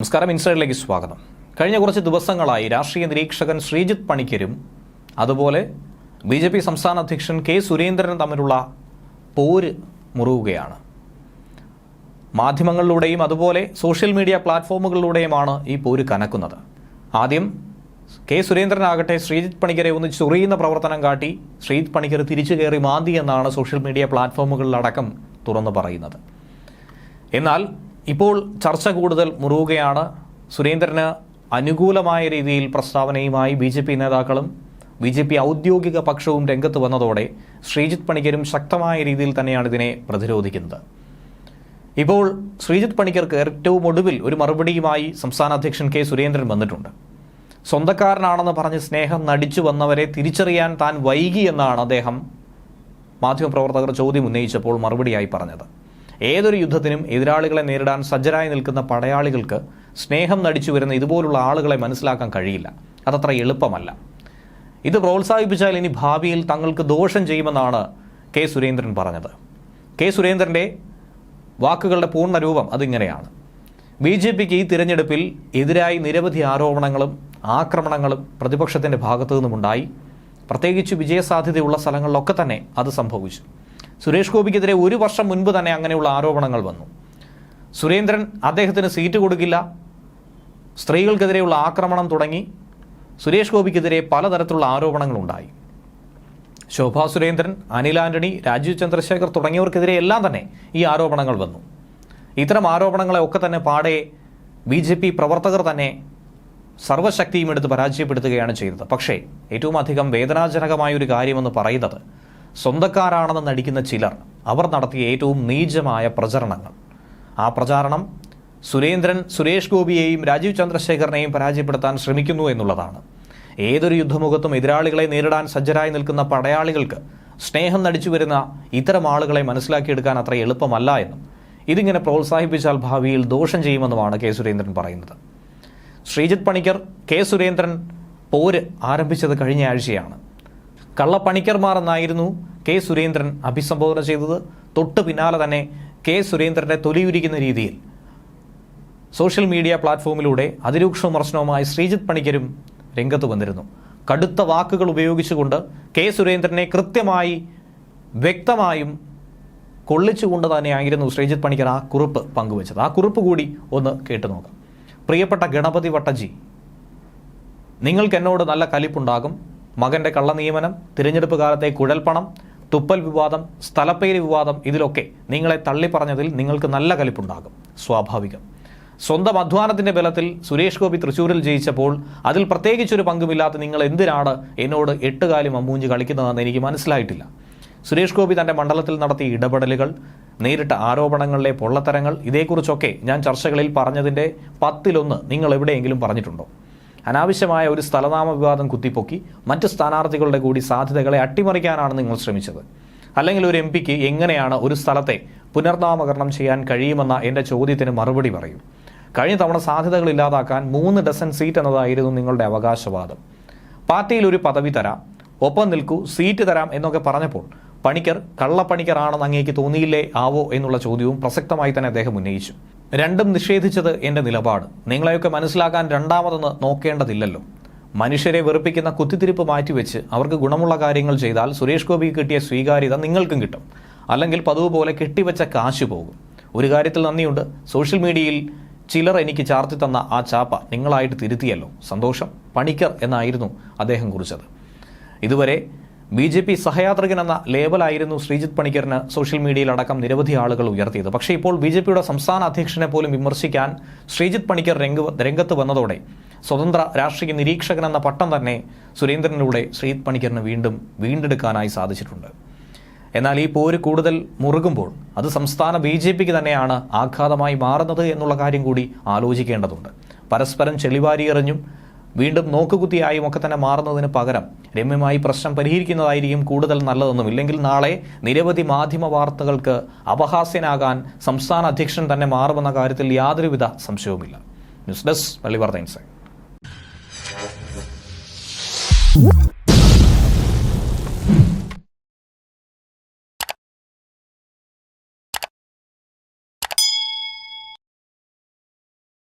നമസ്കാരം ഇൻസൈഡിലേക്ക് സ്വാഗതം. കഴിഞ്ഞ കുറച്ച് ദിവസങ്ങളായി രാഷ്ട്രീയ നിരീക്ഷകൻ ശ്രീജിത്ത് പണിക്കരും അതുപോലെ ബി ജെ പി സംസ്ഥാന അധ്യക്ഷൻ കെ സുരേന്ദ്രനും തമ്മിലുള്ള പോര് മുറുകുകയാണ്. മാധ്യമങ്ങളിലൂടെയും അതുപോലെ സോഷ്യൽ മീഡിയ പ്ലാറ്റ്ഫോമുകളിലൂടെയുമാണ് ഈ പോര് കനക്കുന്നത്. ആദ്യം കെ സുരേന്ദ്രനാകട്ടെ ശ്രീജിത്ത് പണിക്കരെ ഒന്ന് ചൊറിയുന്ന പ്രവർത്തനം കാട്ടി ശ്രീജിത്ത് പണിക്കർ തിരിച്ചു കയറി മാന്തി എന്നാണ് സോഷ്യൽ മീഡിയ പ്ലാറ്റ്ഫോമുകളിലടക്കം തുറന്നു പറയുന്നത്. എന്നാൽ ഇപ്പോൾ ചർച്ച കൂടുതൽ മുറുകുകയാണ്. സുരേന്ദ്രന് അനുകൂലമായ രീതിയിൽ പ്രസ്താവനയുമായി ബി ജെ പി നേതാക്കളും ബി ജെ പി ഔദ്യോഗിക പക്ഷവും രംഗത്ത് വന്നതോടെ ശ്രീജിത്ത് പണിക്കരും ശക്തമായ രീതിയിൽ തന്നെയാണ് ഇതിനെ പ്രതിരോധിക്കുന്നത്. ഇപ്പോൾ ശ്രീജിത്ത് പണിക്കർക്ക് ഏറ്റവും ഒടുവിൽ ഒരു മറുപടിയുമായി സംസ്ഥാന അധ്യക്ഷൻ കെ സുരേന്ദ്രൻ വന്നിട്ടുണ്ട്. സ്വന്തക്കാരനാണെന്ന് പറഞ്ഞ് സ്നേഹം നടിച്ചു വന്നവരെ തിരിച്ചറിയാൻ താൻ വൈകി എന്നാണ് അദ്ദേഹം മാധ്യമപ്രവർത്തകർ ചോദ്യം ഉന്നയിച്ചപ്പോൾ മറുപടിയായി പറഞ്ഞത്. ഏതൊരു യുദ്ധത്തിനും എതിരാളികളെ നേരിടാൻ സജ്ജരായി നിൽക്കുന്ന പടയാളികൾക്ക് സ്നേഹം നടിച്ചു വരുന്ന ഇതുപോലുള്ള ആളുകളെ മനസ്സിലാക്കാൻ കഴിയില്ല. അതത്ര എളുപ്പമല്ല. ഇത് പ്രോത്സാഹിപ്പിച്ചാൽ ഇനി ഭാവിയിൽ തങ്ങൾക്ക് ദോഷം ചെയ്യുമെന്നാണ് കെ സുരേന്ദ്രൻ പറഞ്ഞത്. കെ സുരേന്ദ്രന്റെ വാക്കുകളുടെ പൂർണ രൂപം അതിങ്ങനെയാണ്. ബി ജെ പിക്ക് ഈ തിരഞ്ഞെടുപ്പിൽ എതിരായി നിരവധി ആരോപണങ്ങളും ആക്രമണങ്ങളും പ്രതിപക്ഷത്തിന്റെ ഭാഗത്തു നിന്നുമുണ്ടായി പ്രത്യേകിച്ച് വിജയസാധ്യതയുള്ള സ്ഥലങ്ങളിലൊക്കെ തന്നെ അത് സംഭവിച്ചു. സുരേഷ് ഗോപിക്കെതിരെ ഒരു വർഷം മുൻപ് തന്നെ അങ്ങനെയുള്ള ആരോപണങ്ങൾ വന്നു. സുരേന്ദ്രൻ അദ്ദേഹത്തിന് സീറ്റ് കൊടുക്കില്ല. സ്ത്രീകൾക്കെതിരെയുള്ള ആക്രമണം തുടങ്ങി. സുരേഷ് ഗോപിക്കെതിരെ പലതരത്തിലുള്ള ആരോപണങ്ങളുണ്ടായി. ശോഭാ സുരേന്ദ്രൻ അനിൽ ആന്റണി രാജീവ് ചന്ദ്രശേഖർ തുടങ്ങിയവർക്കെതിരെ എല്ലാം തന്നെ ഈ ആരോപണങ്ങൾ വന്നു. ഇത്തരം ആരോപണങ്ങളെ ഒക്കെ തന്നെ പാടെ ബി ജെ പി പ്രവർത്തകർ തന്നെ സർവശക്തിയും എടുത്ത് പരാജയപ്പെടുത്തുകയാണ് ചെയ്തത്. പക്ഷേ ഏറ്റവും അധികം വേദനാജനകമായ ഒരു കാര്യമെന്ന് പറയുന്നത് സ്വന്തക്കാരാണെന്ന് നടിക്കുന്ന ചിലർ അവർ നടത്തിയ ഏറ്റവും നീചമായ പ്രചരണങ്ങൾ. ആ പ്രചാരണം സുരേന്ദ്രൻ സുരേഷ് ഗോപിയെയും രാജീവ് ചന്ദ്രശേഖരനെയും പരാജയപ്പെടുത്താൻ ശ്രമിക്കുന്നു എന്നുള്ളതാണ്. ഏതൊരു യുദ്ധമുഖത്തും എതിരാളികളെ നേരിടാൻ സജ്ജരായി നിൽക്കുന്ന പടയാളികൾക്ക് സ്നേഹം നടിച്ചു വരുന്ന ഇത്തരം ആളുകളെ മനസ്സിലാക്കിയെടുക്കാൻ അത്ര എളുപ്പമല്ല എന്നും ഇതിങ്ങനെ പ്രോത്സാഹിപ്പിച്ചാൽ ഭാവിയിൽ ദോഷം ചെയ്യുമെന്നുമാണ് കെ സുരേന്ദ്രൻ പറയുന്നത്. ശ്രീജിത് പണിക്കർ കെ സുരേന്ദ്രൻ പോര് ആരംഭിച്ചത് കഴിഞ്ഞ ആഴ്ചയാണ്. കള്ളപ്പണിക്കർമാർ എന്നായിരുന്നു കെ സുരേന്ദ്രൻ അഭിസംബോധന ചെയ്തത്. തൊട്ട് പിന്നാലെ തന്നെ കെ സുരേന്ദ്രന്റെ തൊലിയുരിക്കുന്ന രീതിയിൽ. സോഷ്യൽ മീഡിയ പ്ലാറ്റ്ഫോമിലൂടെ അതിരൂക്ഷ വിമർശനവുമായി ശ്രീജിത്ത് പണിക്കരും രംഗത്ത് വന്നിരുന്നു. കടുത്ത വാക്കുകൾ ഉപയോഗിച്ചുകൊണ്ട് കെ സുരേന്ദ്രനെ കൃത്യമായി വ്യക്തമായും കൊള്ളിച്ചുകൊണ്ട് തന്നെയായിരുന്നു ശ്രീജിത്ത് പണിക്കർ ആ കുറിപ്പ് പങ്കുവച്ചത്. ആ കുറിപ്പ് കൂടി ഒന്ന് കേട്ടു നോക്കാം. പ്രിയപ്പെട്ട ഗണപതി വട്ടജി നിങ്ങൾക്ക് എന്നോട് നല്ല കലിപ്പുണ്ടാകും. മകന്റെ കള്ളനിയമനം തിരഞ്ഞെടുപ്പ് കാലത്തെ കുഴൽപ്പണം തുപ്പൽ വിവാദം സ്ഥലപ്പേര് വിവാദം ഇതിലൊക്കെ നിങ്ങളെ തള്ളിപ്പറഞ്ഞതിൽ നിങ്ങൾക്ക് നല്ല കലിപ്പുണ്ടാകും. സ്വാഭാവികം. സ്വന്തം അധ്വാനത്തിന്റെ ബലത്തിൽ സുരേഷ് ഗോപി തൃശ്ശൂരിൽ ജയിച്ചപ്പോൾ അതിൽ പ്രത്യേകിച്ചൊരു പങ്കുമില്ലാത്ത നിങ്ങൾ എന്തിനാണ് എന്നോട് എട്ടുകാലി മമ്മൂഞ്ചി കളിക്കുന്നതെന്ന് എനിക്ക് മനസ്സിലായിട്ടില്ല. സുരേഷ് ഗോപി തന്റെ മണ്ഡലത്തിൽ നടത്തിയ ഇടപെടലുകൾ നേരിട്ട ആരോപണങ്ങളിലെ പൊള്ളത്തരങ്ങൾ ഇതേക്കുറിച്ചൊക്കെ ഞാൻ ചർച്ചകളിൽ പറഞ്ഞതിന്റെ പത്തിലൊന്ന് നിങ്ങൾ എവിടെയെങ്കിലും പറഞ്ഞിട്ടുണ്ടോ? അനാവശ്യമായ ഒരു സ്ഥലനാമ വിവാദം കുത്തിപ്പൊക്കി മറ്റ് സ്ഥാനാർത്ഥികളുടെ കൂടി സാധ്യതകളെ അട്ടിമറിക്കാനാണ് നിങ്ങൾ ശ്രമിച്ചത്. അല്ലെങ്കിൽ ഒരു എം പിക്ക് എങ്ങനെയാണ് ഒരു സ്ഥലത്തെ പുനർനാമകരണം ചെയ്യാൻ കഴിയുമെന്ന എന്റെ ചോദ്യത്തിന് മറുപടി പറയും. കഴിഞ്ഞ തവണ സാധ്യതകൾ ഇല്ലാതാക്കാൻ മൂന്ന് ഡസൻ സീറ്റ് എന്നതായിരുന്നു നിങ്ങളുടെ അവകാശവാദം. പാർട്ടിയിൽ ഒരു പദവി തരാം ഒപ്പം നിൽക്കൂ സീറ്റ് തരാം എന്നൊക്കെ പറഞ്ഞപ്പോൾ പണിക്കർ കള്ളപ്പണിക്കറാണെന്ന് അങ്ങേക്ക് തോന്നിയില്ലേ? ആവോ എന്നുള്ള ചോദ്യവും പ്രസക്തമായി തന്നെ അദ്ദേഹം ഉന്നയിച്ചു. രണ്ടും നിഷേധിച്ചത് എന്റെ നിലപാട്. നിങ്ങളെയൊക്കെ മനസ്സിലാക്കാൻ രണ്ടാമതെന്ന് നോക്കേണ്ടതില്ലല്ലോ. മനുഷ്യരെ വെറുപ്പിക്കുന്ന കുത്തിത്തിരിപ്പ് മാറ്റിവെച്ച് അവർക്ക് ഗുണമുള്ള കാര്യങ്ങൾ ചെയ്താൽ സുരേഷ് ഗോപിക്ക് കിട്ടിയ സ്വീകാര്യത നിങ്ങൾക്കും കിട്ടും. അല്ലെങ്കിൽ പതിവ് പോലെ കെട്ടിവെച്ച കാശ് പോകും. ഒരു കാര്യത്തിൽ നന്ദിയുണ്ട്. സോഷ്യൽ മീഡിയയിൽ ചിലർ എനിക്ക് ചാർത്തി തന്ന ആ ചാപ്പ നിങ്ങളായിട്ട് തിരുത്തിയല്ലോ. സന്തോഷം. പണിക്കർ എന്നായിരുന്നു അദ്ദേഹം കുറിച്ചത്. ഇതുവരെ ബി ജെ പി സഹയാത്രികൻ എന്ന ലേബലായിരുന്നു ശ്രീജിത്ത് പണിക്കറിന് സോഷ്യൽ മീഡിയയിൽ അടക്കം നിരവധി ആളുകൾ ഉയർത്തിയത്. പക്ഷേ ഇപ്പോൾ ബി ജെ പിയുടെ സംസ്ഥാന അധ്യക്ഷനെ പോലും വിമർശിക്കാൻ ശ്രീജിത്ത് പണിക്കർ രംഗ രംഗത്ത് വന്നതോടെ സ്വതന്ത്ര രാഷ്ട്രീയ നിരീക്ഷകൻ എന്ന പട്ടം തന്നെ സുരേന്ദ്രനിലൂടെ ശ്രീജിത്ത് പണിക്കറിന് വീണ്ടും വീണ്ടെടുക്കാനായി സാധിച്ചിട്ടുണ്ട്. എന്നാൽ ഈ പോര് കൂടുതൽ മുറുകുമ്പോൾ അത് സംസ്ഥാന ബി ജെ പിക്ക് തന്നെയാണ് ആഘാതമായി മാറുന്നത് എന്നുള്ള കാര്യം കൂടി ആലോചിക്കേണ്ടതുണ്ട്. പരസ്പരം ചെളിവാരിയെറിഞ്ഞും വീണ്ടും നോക്കുകുത്തിയായും ഒക്കെ തന്നെ മാറുന്നതിന് പകരം രമ്യമായി പ്രശ്നം പരിഹരിക്കുന്നതായിരിക്കും കൂടുതൽ നല്ലതെന്നും ഇല്ലെങ്കിൽ നാളെ നിരവധി മാധ്യമ വാർത്തകൾക്ക് അപഹാസ്യനാകാൻ സംസ്ഥാന അധ്യക്ഷൻ തന്നെ മാറുമെന്ന കാര്യത്തിൽ യാതൊരുവിധ സംശയവുമില്ല. ന്യൂസ് ഡെസ്ക് പള്ളി വാർത്ത